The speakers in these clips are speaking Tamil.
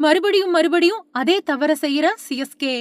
மறுபடியும் மறுபடியும் அதே தவற செய்யற சிஎஸ்கே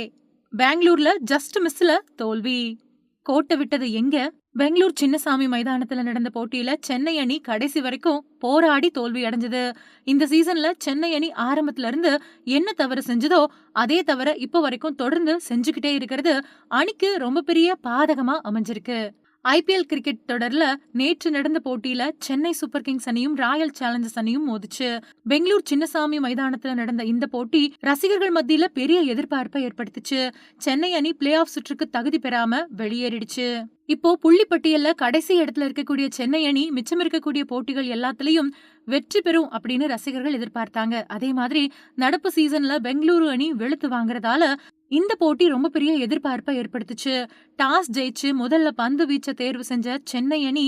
பெங்களூர்ல ஜஸ்ட் மிஸ்ல தோல்வி. கோட்டை விட்டது எங்க? பெங்களூர் சின்னசாமி மைதானத்துல நடந்த போட்டியில சென்னை அணி கடைசி வரைக்கும் போராடி தோல்வி அடைஞ்சது. இந்த சீசன்ல சென்னை அணி ஆரம்பத்துல இருந்து என்ன தவறு செஞ்சதோ அதே தவிர இப்போ வரைக்கும் தொடர்ந்து செஞ்சுக்கிட்டே இருக்கிறது. அணிக்கு ரொம்ப பெரிய பாதகமா அமைஞ்சிருக்கு. ஐபிஎல் கிரிக்கெட் தொடர்ல நேற்று நடந்த போட்டியில சென்னை சூப்பர் கிங்ஸ் அணியும் ராயல் சேலஞ்சர்ஸ் அணியும் மோதிச்சு. பெங்களூர் சின்னசாமி மைதானத்துல நடந்த இந்த போட்டி ரசிகர்கள் மத்தியில பெரிய எதிர்பார்ப்பை ஏற்படுத்துச்சு. சென்னை அணி பிளே ஆஃப் சுற்றுக்கு தகுதி பெறாம வெளியேறிடுச்சு. இப்போ புள்ளி பட்டியல்ல கடைசி இடத்துல இருக்கக்கூடிய சென்னை அணி மிச்சம் இருக்கக்கூடிய போட்டிகள் எல்லாத்துலயும் வெற்றி பெறும் அப்படின்னு ரசிகர்கள் எதிர்பார்த்தாங்க. அதே மாதிரி நடப்பு சீசன்ல பெங்களூரு அணி வெளுத்து வாங்குறதால இந்த போட்டி ரொம்ப பெரிய எதிர்பார்ப்பை ஏற்படுத்துச்சு. டாஸ் ஜெயிச்சு முதல்ல பந்து வீச்ச தேர்வு செஞ்ச சென்னை அணி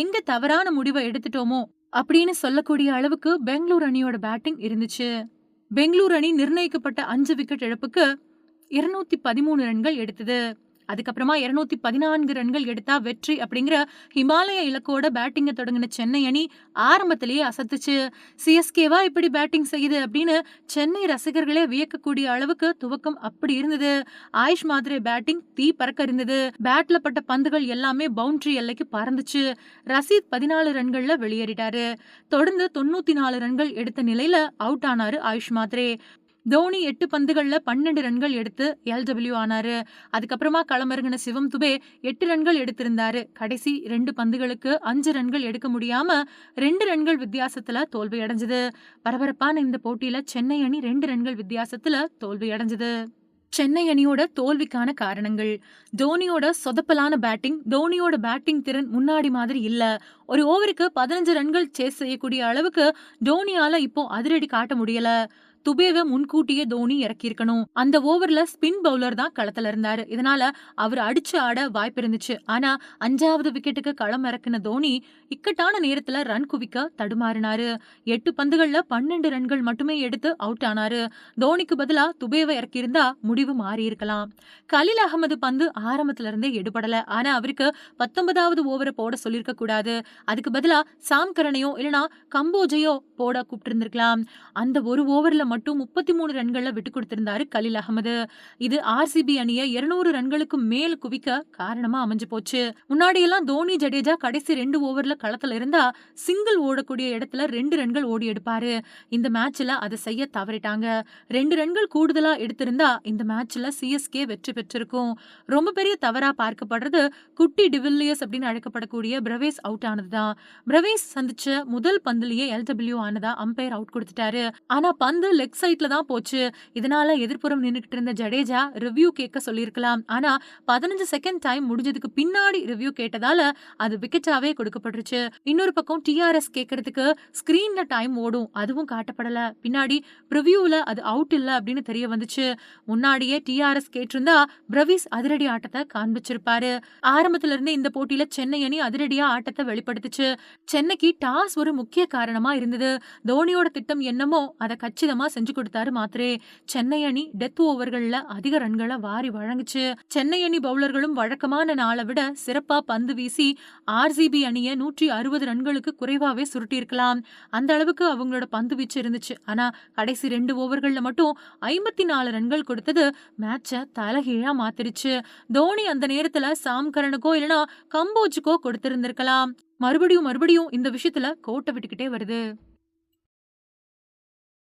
எங்க தவறான முடிவை எடுத்துட்டோமோ அப்படின்னு சொல்லக்கூடிய அளவுக்கு பெங்களூர் அணியோட பேட்டிங் இருந்துச்சு. பெங்களூர் அணி நிர்ணயிக்கப்பட்ட அஞ்சு விக்கெட் இழப்புக்கு இருநூத்தி பதிமூணு ரன்கள் எடுத்தது. அதுக்கப்புறமா இருநூத்தி பதினான்கு ரன்கள் எடுத்தா வெற்றி அப்படிங்கிற ஹிமாலய இலக்கோட பேட்டிங்கை தொடங்கின சென்னை அணி ஆரம்பத்திலேயே அசத்துச்சு. சிஎஸ்கேவா இப்படி பேட்டிங் செய்யுது அப்படின்னு சென்னை ரசிகர்களே வியக்கக்கூடிய அளவுக்கு துவக்கம் அப்படி இருந்தது. ஆயுஷ் மாதிரி பேட்டிங் தீ பறக்க இருந்தது. பேட்ல பட்ட பந்துகள் எல்லாமே பவுண்டரி எல்லைக்கு பறந்துச்சு. ரசீத் பதினாலு ரன்கள்ல வெளியேறிட்டாரு. தொடர்ந்து தொண்ணூத்தி நாலு ரன்கள் எடுத்த நிலையில அவுட் ஆனாரு ஆயுஷ் மாத்ரே. தோனி எட்டு பந்துகள்ல பன்னெண்டு ரன்கள் எடுத்து எல்டபிள்யூ ஆனாரு. அதுக்கப்புறமா களமிறங்கின சிவம் துபே எட்டு ரன்கள் எடுத்திருந்தாரு. கடைசி ரெண்டு பந்துகளுக்கு அஞ்சு ரன்கள் எடுக்க முடியாம ரெண்டு ரன்கள் வித்தியாசத்துல தோல்வி அடைஞ்சது பரபரப்பான இந்த போட்டியில சென்னை அணி ரெண்டு ரன்கள் வித்தியாசத்துல தோல்வி அடைஞ்சது சென்னை அணியோட தோல்விக்கான காரணங்கள். தோனியோட சொதப்பலான பேட்டிங் தோனியோட பேட்டிங் திறன் முன்னாடி மாதிரி இல்ல. ஒரு ஓவருக்கு பதினஞ்சு ரன்கள் சேஸ் செய்யக்கூடிய அளவுக்கு தோனியால இப்போ அதிரடி காட்ட முடியல. துபேவை முன்கூட்டியே தோனி இறக்கியிருக்கணும். அந்த ஓவர்ல ஸ்பின் பவுலர் தான் களத்துல இருந்தாரு. இதனால அவர் அடிச்சு ஆட வாய்ப்பு இருந்துச்சு. ஆனா அஞ்சாவது விக்கெட்டுக்கு களம் இறக்குன தோனி இக்கட்டான நேரத்துல ரன் குவிக்க தடுமாறினாரு. எட்டு பந்துகள்ல பன்னெண்டு ரன்கள் மட்டுமே எடுத்து அவுட் ஆனாரு. தோனிக்கு பதிலா துபேவை இறக்கியிருந்தா முடிவு மாறி இருக்கலாம் கலில் அகமது பந்து ஆரம்பத்துல இருந்தே எடுபடல. ஆனா அவருக்கு பத்தொன்பதாவது ஓவரை போட சொல்லியிருக்க கூடாது. அதுக்கு பதிலா சாம்கரனையோ இல்லனா கம்போஜையோ போட கூப்பிட்டு இருந்திருக்கலாம் அந்த ஒரு ஓவர்ல மட்டும் முப்பத்தி மூணு ரன்களை விட்டு கொடுத்திருந்தாரு கலில் அகமது இது ஆர்சிபி அணியை இருநூறு ரன்களுக்கு மேல் குவிக்க காரணமா அமைஞ்சு போச்சு. முன்னாடி எல்லாம் தோனி ஜடேஜா கடைசி ரெண்டு ஓவர்ல களத்துல இருந்தா சிங்கிள் ஓடக்கூடிய இடத்துல ரெண்டு ரன்கள் ஓடி எடுப்பாரு. இந்த மேட்ச்ல அதை செய்ய தவறிட்டாங்க. ரெண்டு ரன்கள் கூடுதலா எடுத்திருந்தா இந்த மேட்ச்ல சிஎஸ்கே வெற்றி பெற்றிருக்கும். ரொம்ப பெரிய தவறா பார்க்கப்படுறது குட்டி டிவில்லியர்ஸ் அப்படின்னு அழைக்கப்படக்கூடிய பிரவேஸ் அவுட் ஆனதுதான். பிரவேஸ் சந்திச்ச முதல் பந்துலயே எல்டபிள்யூ ஆனதா அம்பையர் அவுட் கொடுத்துட்டாரு. ஆனா பந்து லெக் சைட்ல தான் போச்சு. இதனால எதிர்ப்புறம் நின்றுக்கிட்டு இருந்த ஜடேஜா ரிவ்யூ கேட்க சொல்லியிருக்கலாம். ஆனா பதினஞ்சு செகண்ட் டைம் முடிஞ்சதுக்கு பின்னாடி ரிவ்யூ கேட்டதால அது விக்கெட்டாவே கொடுக்கப்பட்டுருச்சு. இன்னொரு பக்கம் டிஆர்எஸ் கேட்கறதுக்கு ஸ்கிரீன்ல டைம் ஓடும். அதுவும் காட்டப்படல. பின்னாடி ப்ரிவியூல அது அவுட் இல்லை அப்படின்னு தெரிய வந்துச்சு. முன்னாடியே டிஆர்எஸ் கேட்டிருந்தா பிரவீஸ் அதிரடி ஆட்டத்தை காண்பிச்சிருப்பாரு. ஆரம்பத்துல இருந்து இந்த போட்டியில சென்னை அணி அதிரடியா ஆட்டத்தை வெளிப்படுத்துச்சு. சென்னைக்கு டாஸ் ஒரு முக்கிய காரணமா இருந்தது. தோனியோட திட்டம் என்னமோ அதை கச்சிதமா செஞ்சு கொடுத்தாரு. மாத்திரே சென்னை அணி டெத் ஓவர்கள்ல அதிக ரன்களை வாரி வழங்குச்சு. சென்னை அணி பவுலர்களும் வழக்கமான நாளை விட சிறப்பா பந்து வீசி ஆர்சிபி அணிய நூற்றி அறுபது ரன்களுக்கு குறைவாவே சுருட்டியிருக்கலாம். அந்த அளவுக்கு அவங்களோட பந்து வீச்சு இருந்துச்சு. ஆனா கடைசி ரெண்டு ஓவர்கள்ல மட்டும் ஐம்பத்தி நாலு ரன்கள் கொடுத்தது மேட்ச தலைகீழா மாத்திருச்சு. தோனி அந்த நேரத்துல சாம்கரனுக்கோ இல்லனா கம்போஜுக்கோ கொடுத்திருந்திருக்கலாம். மறுபடியும் மறுபடியும் இந்த விஷயத்துல கோட்டை விட்டுக்கிட்டே வருது.